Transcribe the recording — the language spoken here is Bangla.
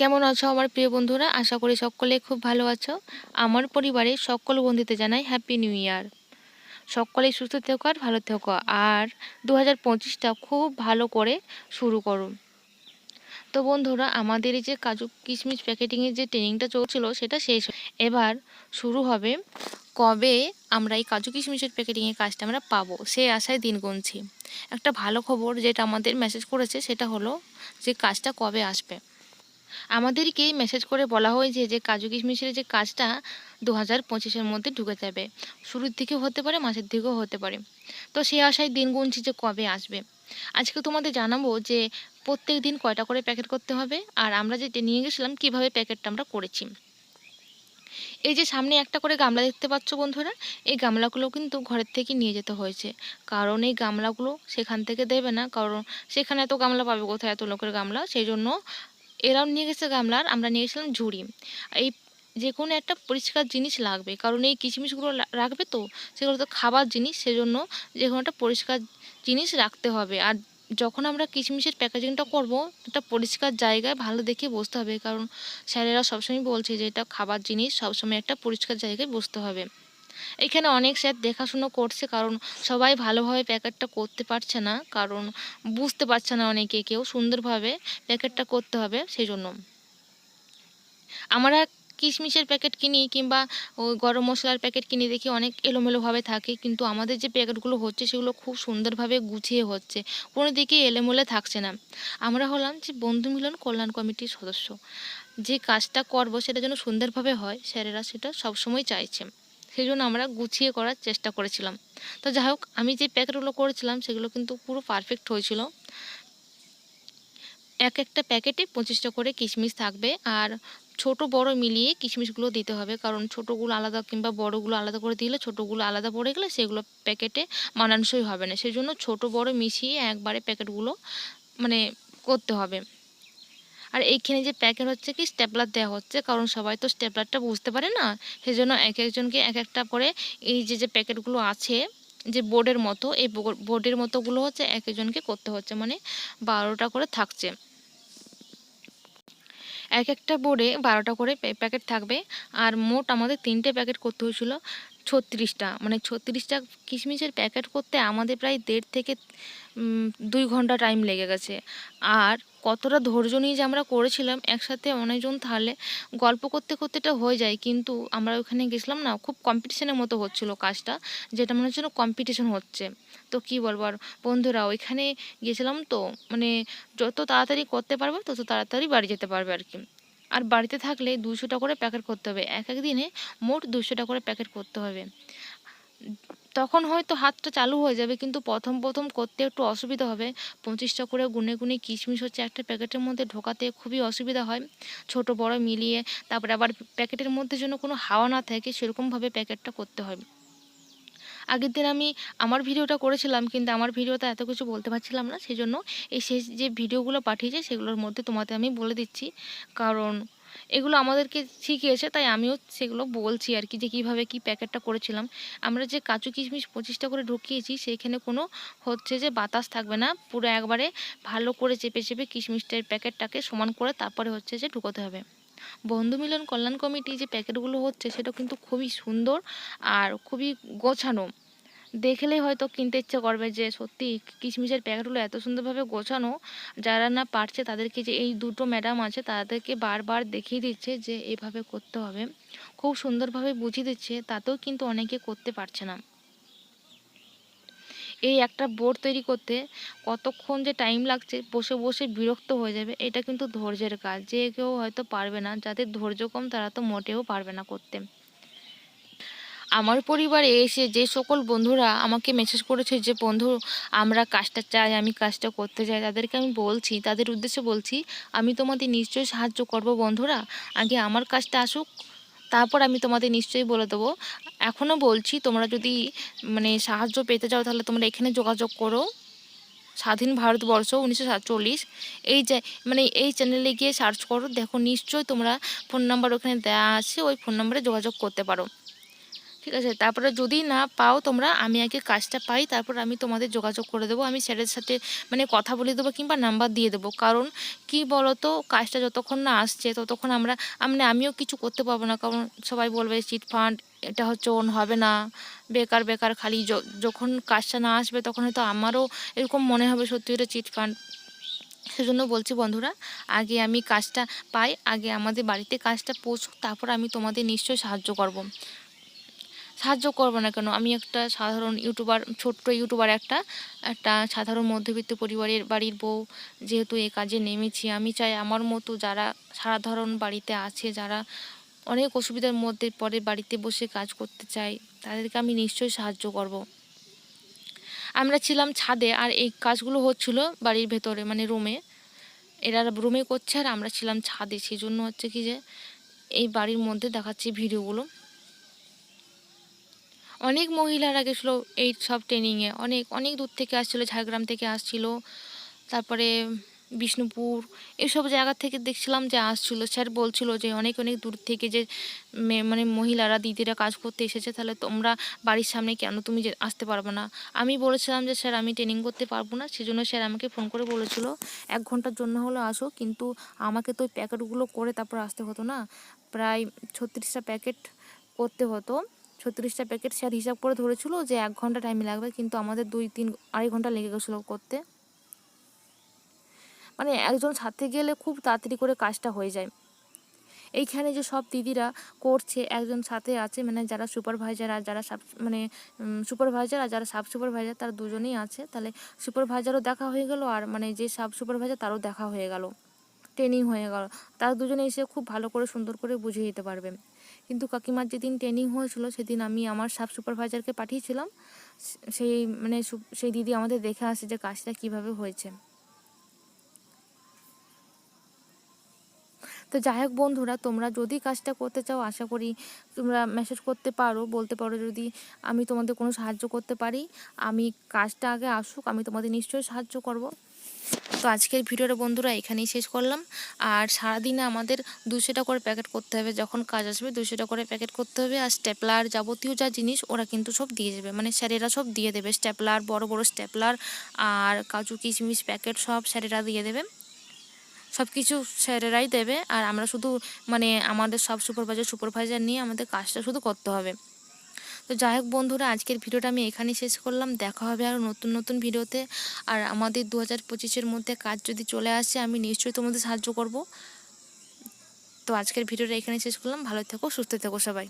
কেমন আছো আমার প্রিয় বন্ধুরা? আশা করি সকলে খুব ভালো আছো। আমার পরিবারের সকল বন্ধুতে জানাই হ্যাপি নিউ ইয়ার সকলেই সুস্থ থেকো আর ভালো থেকো। আর দু হাজার পঁচিশটা খুব ভালো করে শুরু করো। তো বন্ধুরা, আমাদের এই যে কাজু কিশমিশ প্যাকেটিংয়ের যে ট্রেনিংটা চলছিল, সেটা শেষ এবার শুরু হবে কবে আমরা এই কাজু কিশমিশের প্যাকেটিংয়ের কাজটা আমরা পাবো, সেই আশায় দিন গুনছি। একটা ভালো খবর যেটা আমাদের মেসেজ করেছে, সেটা হলো যে কাজটা কবে আসবে। আমাদেরকে মেসেজ করে বলা হয়েছে যে, কাজু কিশমিশের যে কাজটা দু হাজার পঁচিশের মধ্যে ঢুকে যাবে। শুরুর দিকেও হতে পারে, মাসের দিকেও হতে পারে। তো সেই আশায় দিন গুনছি যে কবে আসবে। আজকে তোমাদের জানাব যে, প্রত্যেক দিন কয়টা করে প্যাকেট করতে হবে? আর আমরা যে নিয়ে গেছিলাম, কীভাবে প্যাকেটটা আমরা করেছি? এই যে সামনে একটা করে গামলা দেখতে পাচ্ছ বন্ধুরা, এই গামলাগুলো কিন্তু ঘরের থেকে নিয়ে যেতে হয়েছে। কারণ এই গামলাগুলো সেখান থেকে দেবে না, কারণ সেখানে এত গামলা পাবে কোথায়? এত লোকের গামলা। সেই জন্য এরাও নিয়ে গেছে গামলার, আমরা নিয়ে গেছিলাম ঝুড়ি। এই যে কোনো একটা পরিষ্কার জিনিস লাগবে, কারণ এই কিশমিশগুলো রাখবে তো, সেগুলো তো খাবার জিনিস, সেজন্য যে কোনো একটা পরিষ্কার জিনিস রাখতে হবে। আর যখন আমরা কিশমিশের প্যাকেজিংটা করব, একটা পরিষ্কার জায়গায় ভালো দেখে বসতে হবে, কারণ স্যারেরা সবসময় বলছে যে এটা খাবার জিনিস, সবসময় একটা পরিষ্কার জায়গায় বসতে হবে। এখানে অনেক স্যার দেখাশুনো করছে, কারণ সবাই ভালোভাবে প্যাকেটটা করতে পারছে না, কারণ বুঝতে পারছে না অনেকে কেউ সুন্দরভাবে প্যাকেটটা করতে হবে সেই জন্য আমরা কিশমিশের প্যাকেট কিনি কিংবা ওই গরম মশলার প্যাকেট কিনি দেখি অনেক এলোমেলোভাবে থাকে, কিন্তু আমাদের যে প্যাকেটগুলো হচ্ছে সেগুলো খুব সুন্দরভাবে গুছিয়ে হচ্ছে, কোনো দিকে এলোমেলো থাকছে না। আমরা হলাম যে বন্ধু মিলন কল্যাণ কমিটির সদস্য। যে কাজটা করব সেটা যেন সুন্দরভাবে হয়, স্যারেরা সেটা সবসময় চাইছে সেই জন্য আমরা গুছিয়ে করার চেষ্টা করেছিলাম। তো যাই হোক, আমি যে প্যাকেটগুলো করেছিলাম, সেগুলো কিন্তু পুরো পারফেক্ট হয়েছিল। এক একটা প্যাকেটে পঁচিশটা করে কিশমিশ থাকবে আর ছোট বড় মিলিয়ে কিশমিশগুলো দিতে হবে। কারণ ছোটোগুলো আলাদা কিংবা বড়গুলো আলাদা করে দিলে ছোটোগুলো আলাদা পড়ে গেলে সেগুলো প্যাকেটে মানানসই হবে না। সেই জন্য ছোটো বড় মিশিয়ে একবারে প্যাকেটগুলো মানে করতে হবে। আর এইখানে যে প্যাকেট হচ্ছে কি স্টেপলার দেওয়া হচ্ছে, কারণ সবাই তো স্টেপলারটা বুঝতে পারে না সেই জন্য এক একজনকে এক একটা করে এই যে যে প্যাকেটগুলো আছে, যে বোর্ডের মতো, এই বোর্ডের মতোগুলো হচ্ছে এক একজনকে করতে হচ্ছে মানে বারোটা করে থাকছে। এক একটা বোর্ডে বারোটা করে প্যাকেট থাকবে, আর মোট আমাদের তিনটে প্যাকেট করতে হয়েছিল ছত্রিশটা মানে ছত্রিশটা কিশমিশের প্যাকেট করতে আমাদের প্রায় দেড় থেকে দুই ঘণ্টা টাইম লেগে গেছে। আর কতটা ধৈর্য নিয়ে যে আমরা করেছিলাম, একসাথে অনেকজন তাহলে গল্প করতে করতে এটা হয়ে যায়। কিন্তু আমরা ওখানে গেছিলাম না, খুব কম্পিটিশনের মতো হচ্ছিল কাজটা, যেটা মনে হচ্ছিল কম্পিটিশন হচ্ছে। তো কি বলব আর, বন্ধুরা, ওইখানে গেছিলাম তো মানে যত তাড়াতাড়ি করতে পারবে, তত তাড়াতাড়ি বাড়ি যেতে পারবে আর কি। আর বাড়িতে থাকলে দুশোটা করে প্যাকেট করতে হবে। এক এক দিনে মোট দুশোটা করে প্যাকেট করতে হবে। তখন হয়তো হাতটা চালু হয়ে যাবে, কিন্তু প্রথম প্রথম করতে একটু অসুবিধা হবে। পঁচিশটা করে গুনে গুনে কিশমিশ হচ্ছে একটা প্যাকেটের মধ্যে ঢোকাতে খুবই অসুবিধা হয়। ছোট, বড় মিলিয়ে তারপরে আবার প্যাকেটের মধ্যে যেন কোনো হাওয়া না থাকে, সেরকমভাবে প্যাকেটটা করতে হয়। আগের দিন আমি আমার ভিডিওটা করেছিলাম, কিন্তু আমার ভিডিওতে এত কিছু বলতে পারছিলাম না সেই জন্য এই শেষ যে ভিডিওগুলো পাঠিয়েছে, সেগুলোর মধ্যে তোমাদের আমি বলে দিচ্ছি। কারণ এগুলো আমাদেরকে শিখিয়েছে, তাই আমিও সেগুলো বলছি আর কি, যে কীভাবে কী প্যাকেটটা করেছিলাম। আমরা যে কাজু কিশমিশ পঁচিশটা করে ঢুকিয়েছি, সেইখানে কোনো হচ্ছে যে বাতাস থাকবে না, পুরো একবারে ভালো করে চেপে চেপে কিশমিশটার প্যাকেটটাকে সমান করে তারপরে হচ্ছে যে ঢুকোতে হবে। বন্ধু মিলন কল্যাণ কমিটি যে প্যাকেটগুলো হচ্ছে, সেটা কিন্তু খুবই সুন্দর আর খুবই গোছানো। দেখলেই হয়তো কিনতে ইচ্ছে করবে যে সত্যি কিশমিশের প্যাকেটগুলো এত সুন্দরভাবে গোছানো, যারা না পারছে তাদেরকে যে এই দুটো ম্যাডাম আছে তাদেরকে বারবার দেখিয়ে দিচ্ছে যে এভাবে করতে হবে। খুব সুন্দরভাবে বুঝিয়ে দিচ্ছে, তাতেও কিন্তু অনেকে করতে পারছে না। এই একটা বোর্ড তৈরি করতে কতক্ষণ যে টাইম লাগছে, বসে বসে বিরক্ত হয়ে যাবে, এটা কিন্তু ধৈর্যের কাজ। যে কেউ হয়তো পারবে না, যাদের ধৈর্য কম তারা তো মোটেও পারবে না করতে। আমার পরিবারে এসে যে সকল বন্ধুরা আমাকে মেসেজ করেছে যে, বন্ধু, আমরা কাজটা চাই, আমি কাজটা করতে চাই। তাদেরকে আমি বলছি, তাদের উদ্দেশ্যে বলছি, আমি তোমাদের নিশ্চয়ই সাহায্য করব, বন্ধুরা। আগে আমার কাজটা আসুক, তারপর আমি তোমাদের নিশ্চয়ই বলে দেবো। এখনও বলছি, তোমরা যদি মানে সাহায্য পেতে চাও, তাহলে তোমরা এখানে যোগাযোগ করো। স্বাধীন ভারতবর্ষ উনিশশো সাতচল্লিশ। এই যে মানে এই চ্যানেলে গিয়ে সার্চ করো। দেখো, নিশ্চয়ই তোমরা ফোন নাম্বার ওখানে দেওয়া আছে। ওই ফোন নাম্বারে যোগাযোগ করতে পারো। ঠিক আছে? তারপরে যদি না পাও তোমরা, আমি আগে কাজটা পাই, তারপর আমি তোমাদের যোগাযোগ করে দেবো। আমি স্যারের সাথে মানে কথা বলে দেবো কিংবা নাম্বার দিয়ে দেবো। কারণ কি বলো তো কাজটা যতক্ষণ না আসছে, ততক্ষণ আমরা মানে আমিও কিছু করতে পারব না। কারণ সবাই বলবে, চিট ফান্ড, এটা হচ্ছে, ওন হবে না। বেকার বেকার, খালি যখন কাজটা না আসবে, তখন হয়তো আমারও এরকম মনে হবে, সত্যি এটা চিট ফান্ড। সেজন্য বলছি, বন্ধুরা, আগে আমি কাজটা পাই, আগে আমাদের বাড়িতে কাজটা পৌঁছুক, তারপর আমি তোমাদের নিশ্চয়ই সাহায্য করব। সাহায্য করব না কেন? আমি একটা সাধারণ ইউটিউবার, ছোট্ট ইউটিউবার একটা একটা সাধারণ মধ্যবিত্ত পরিবারের বাড়ির বউ যেহেতু এ কাজে নেমেছি। আমি চাই আমার মতো যারা সাধারণ বাড়িতে আছে, যারা অনেক অসুবিধার মধ্যে পরে বাড়িতে বসে কাজ করতে চায়, তাদেরকে আমি নিশ্চয়ই সাহায্য করব। আমরা ছিলাম ছাদে আর এই কাজগুলো হচ্ছিল বাড়ির ভেতরে মানে রুমে। এরা রুমে করছে আর আমরা ছিলাম ছাদে। সেই জন্য হচ্ছে কি যে এই বাড়ির মধ্যে দেখাচ্ছি ভিডিওগুলো। অনেক মহিলারা গেছিল এই সব ট্রেনিংয়ে অনেক অনেক দূর থেকে আসছিল, ঝাড়গ্রাম থেকে আসছিল। তারপরে বিষ্ণুপুর, এসব জায়গা থেকে দেখছিলাম যে আসছিল। স্যার বলছিল যে অনেক অনেক দূর থেকে যে মানে মহিলারা, দিদিরা কাজ করতে এসেছে, তাহলে তোমরা বাড়ির সামনে কেন তুমি যে আসতে পারবে না? আমি বলেছিলাম যে স্যার, আমি ট্রেনিং করতে পারব না, সেজন্য স্যার আমাকে ফোন করে বলেছিল, এক ঘণ্টার জন্য হলো আসো, কিন্তু আমাকে তো ওই প্যাকেটগুলো করে তারপর আসতে হতো না। প্রায় ছত্রিশটা প্যাকেট করতে হতো। ছত্রিশটা প্যাকেট স্যার হিসাব করে ধরেছিল যে এক ঘণ্টা টাইম লাগবে, কিন্তু আমাদের দুই, তিন, আড়াই ঘণ্টা লেগে গেছিল করতে। মানে একজন ছাড়তে গেলে খুব তাড়াতাড়ি করে কাজটা হয়ে যায়। এইখানে যে সব দিদিরা করছে, একজন সাথে আছে মানে যারা সুপারভাইজার আর যারা সাব মানে সুপারভাইজার আর যারা সাব সুপারভাইজার তারা দুজনেই আছে। তাহলে সুপারভাইজারও দেখা হয়ে গেল আর মানে যে সাব সুপারভাইজার তারও দেখা হয়ে গেল। ট্রেনিং হয়ে গেল। তারা দুজনে এসে খুব ভালো করে সুন্দর করে বুঝিয়ে দিতে পারবে। কিন্তু কাকিমার যেদিন ট্রেনিং হয়েছিল, সেদিন আমি আমার সাব সুপারভাইজারকে পাঠিয়েছিলাম। সেই মানে সেই দিদি আমাদের দেখে আসে যে কাজটা কীভাবে হয়েছে। তো যাই হোক বন্ধুরা, তোমরা যদি কাজটা করতে চাও, আশা করি তোমরা মেসেজ করতে পারো, বলতে পারো যদি আমি তোমাদের কোনো সাহায্য করতে পারি। আমি কাজটা আগে আসুক, আমি তোমাদের নিশ্চয়ই সাহায্য করব। তো আজকের ভিডিওটা বন্ধুরা এখানেই শেষ করলাম। আর সারাদিনে আমাদের দুশোটা করে প্যাকেট করতে হবে। যখন কাজ আসবে দুশোটা করে প্যাকেট করতে হবে। আর স্টেপলার যাবতীয় যা জিনিস ওরা কিন্তু সব দিয়ে যাবে। মানে স্যারেরা সব দিয়ে দেবে। স্টেপলার, বড় বড় স্টেপলার আর কাজু, কিশমিশ প্যাকেট সব স্যারেরা দিয়ে দেবে। সব কিছু স্যারেরাই দেবে। আর আমরা শুধু মানে আমাদের সব সুপারভাইজার সুপারভাইজার নিয়ে আমাদের কাজটা শুধু করতে হবে। তো যাই হোক বন্ধুরা, আজকের ভিডিওটা আমি এখানেই শেষ করলাম। দেখা হবে আরও নতুন নতুন ভিডিওতে। আর আমাদের দু হাজার পঁচিশের মধ্যে কাজ যদি চলে আসে, আমি নিশ্চয়ই তোমাদের সাহায্য করব। তো আজকের ভিডিওটা এখানে শেষ করলাম। ভালো থেকো, সুস্থ থেকো সবাই।